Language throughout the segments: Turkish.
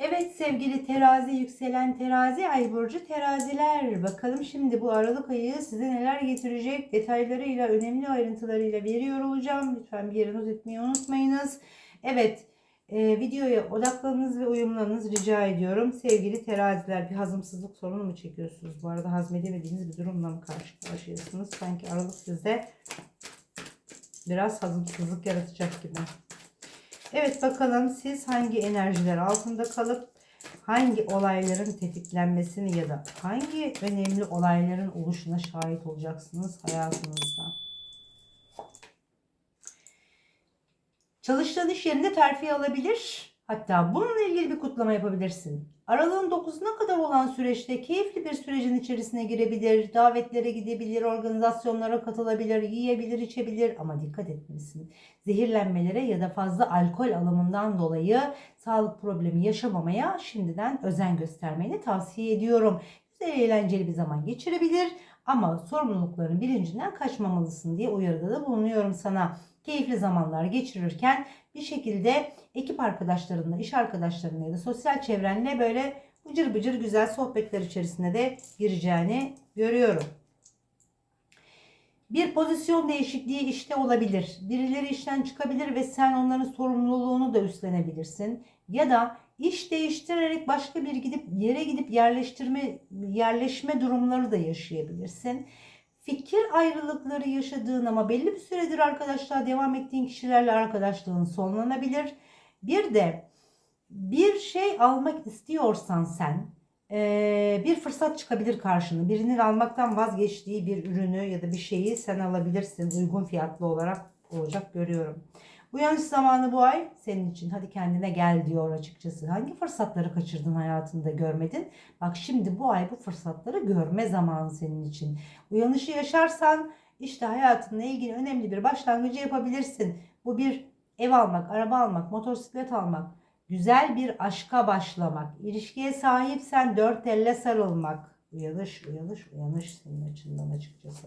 Evet sevgili terazi yükselen terazi ay burcu teraziler bakalım şimdi bu Aralık ayı size neler getirecek detaylarıyla önemli ayrıntılarıyla veriyor olacağım. Lütfen bir yere not etmeyi unutmayınız. Evet e, videoya odaklanınız ve uyumlanınız rica ediyorum. Sevgili teraziler bir hazımsızlık sorunu mu çekiyorsunuz? Bu arada hazmedemediğiniz bir durumla mı karşı karşıyasınız? Sanki Aralık sizde biraz hazımsızlık yaratacak gibi. Evet bakalım siz hangi enerjiler altında kalıp hangi olayların tetiklenmesini ya da hangi önemli olayların oluşuna şahit olacaksınız hayatınızda. Çalıştığın iş yerinde terfi alabilir. Hatta bununla ilgili bir kutlama yapabilirsin. Aralığın 9'una kadar olan süreçte keyifli bir sürecin içerisine girebilir, davetlere gidebilir, organizasyonlara katılabilir, yiyebilir, içebilir ama dikkat etmelisin. Zehirlenmelere ya da fazla alkol alımından dolayı sağlık problemi yaşamamaya şimdiden özen göstermeni tavsiye ediyorum. Güzel eğlenceli bir zaman geçirebilir ama sorumlulukların bilincinden kaçmamalısın diye uyarıda da bulunuyorum sana. Keyifli zamanlar geçirirken bir şekilde ekip arkadaşlarınla, iş arkadaşlarınla ya da sosyal çevrenle böyle bıcır bıcır güzel sohbetler içerisine de gireceğini görüyorum. Bir pozisyon değişikliği işte olabilir. Birileri işten çıkabilir ve sen onların sorumluluğunu da üstlenebilirsin. Ya da iş değiştirerek başka bir gidip yere gidip yerleştirme yerleşme durumları da yaşayabilirsin. Fikir ayrılıkları yaşadığın ama belli bir süredir arkadaşlığa devam ettiğin kişilerle arkadaşlığın sonlanabilir. Bir de bir şey almak istiyorsan sen eee, bir fırsat çıkabilir karşına. Birinin almaktan vazgeçtiği bir ürünü ya da bir şeyi sen alabilirsin. Uygun fiyatlı olarak olacak görüyorum. Uyanış zamanı bu ay senin için. Hadi kendine gel diyor açıkçası. Hangi fırsatları kaçırdın hayatında görmedin? Bak şimdi bu ay bu fırsatları görme zamanı senin için. Uyanışı yaşarsan işte hayatınla ilgili önemli bir başlangıcı yapabilirsin. Bu bir ev almak, araba almak, motosiklet almak, güzel bir aşka başlamak, ilişkiye sahipsen dört elle sarılmak. Uyanış, uyanış, uyanış senin açından açıkçası.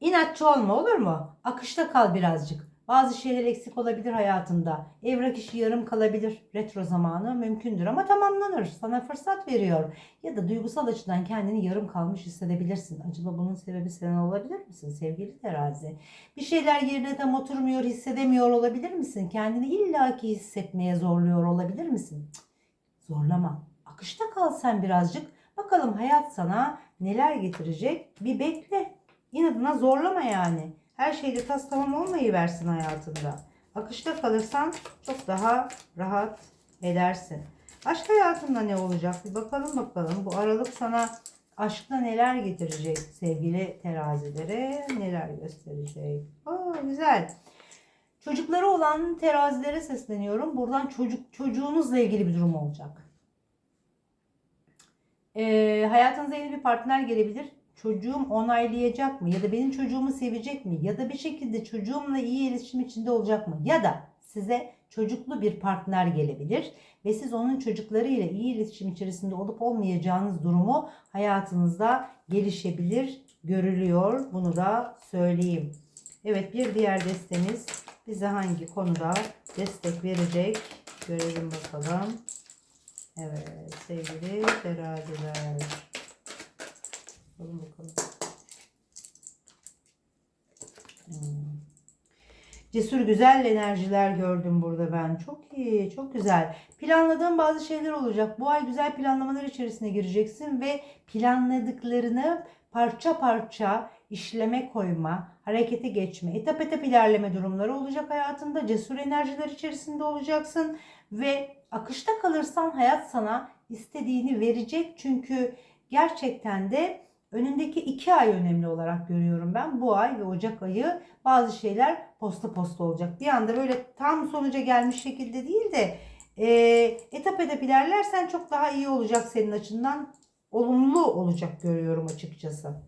İnatçı olma olur mu? Akışta kal birazcık. Bazı şeyler eksik olabilir hayatında. Evrak işi yarım kalabilir. Retro zamanı mümkündür ama tamamlanır. Sana fırsat veriyor. Ya da duygusal açıdan kendini yarım kalmış hissedebilirsin. Acaba bunun sebebi sen olabilir misin sevgili terazi? Bir şeyler yerine tam oturmuyor, hissedemiyor olabilir misin? Kendini illaki hissetmeye zorluyor olabilir misin? Zorlama. Akışta kal sen birazcık. Bakalım hayat sana neler getirecek? Bir bekle. İnadına zorlama yani. Her şeyde tas tamam olmayı versin hayatında. Akışta kalırsan çok daha rahat edersin. Aşk hayatında ne olacak? Bir bakalım bakalım. Bu aralık sana aşkta neler getirecek sevgili terazilere? Neler gösterecek? Aa, güzel. Çocukları olan terazilere sesleniyorum. Buradan çocuk çocuğunuzla ilgili bir durum olacak. Ee, hayatınıza yeni bir partner gelebilir çocuğum onaylayacak mı? Ya da benim çocuğumu sevecek mi? Ya da bir şekilde çocuğumla iyi iletişim içinde olacak mı? Ya da size çocuklu bir partner gelebilir ve siz onun çocuklarıyla iyi iletişim içerisinde olup olmayacağınız durumu hayatınızda gelişebilir, görülüyor. Bunu da söyleyeyim. Evet bir diğer destemiz bize hangi konuda destek verecek? Görelim bakalım. Evet sevgili teraziler. Bakalım bakalım. Hmm. Cesur güzel enerjiler gördüm burada ben. Çok iyi, çok güzel. Planladığın bazı şeyler olacak. Bu ay güzel planlamalar içerisine gireceksin ve planladıklarını parça parça işleme koyma, harekete geçme, etap etap ilerleme durumları olacak hayatında. Cesur enerjiler içerisinde olacaksın ve akışta kalırsan hayat sana istediğini verecek. Çünkü gerçekten de Önündeki iki ay önemli olarak görüyorum ben. Bu ay ve Ocak ayı bazı şeyler posta posta olacak. Bir anda böyle tam sonuca gelmiş şekilde değil de e, etap etap ilerlersen çok daha iyi olacak senin açından. Olumlu olacak görüyorum açıkçası.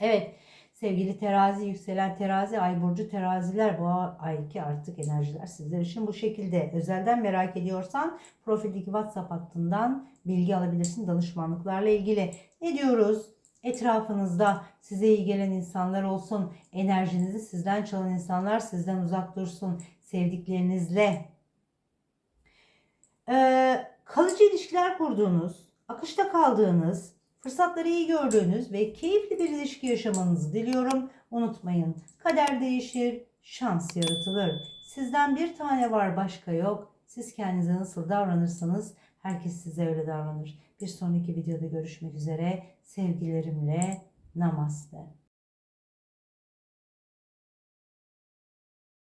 Evet sevgili terazi, yükselen terazi, ay burcu teraziler bu ayki artık enerjiler sizler için bu şekilde. Özelden merak ediyorsan profildeki WhatsApp hattından bilgi alabilirsin danışmanlıklarla ilgili. Ne diyoruz? Etrafınızda size iyi gelen insanlar olsun. Enerjinizi sizden çalan insanlar sizden uzak dursun. Sevdiklerinizle Ee, kalıcı ilişkiler kurduğunuz, akışta kaldığınız, fırsatları iyi gördüğünüz ve keyifli bir ilişki yaşamanızı diliyorum. Unutmayın, kader değişir, şans yaratılır. Sizden bir tane var, başka yok. Siz kendinize nasıl davranırsanız herkes size öyle davranır. Bir sonraki videoda görüşmek üzere. Sevgilerimle namaste.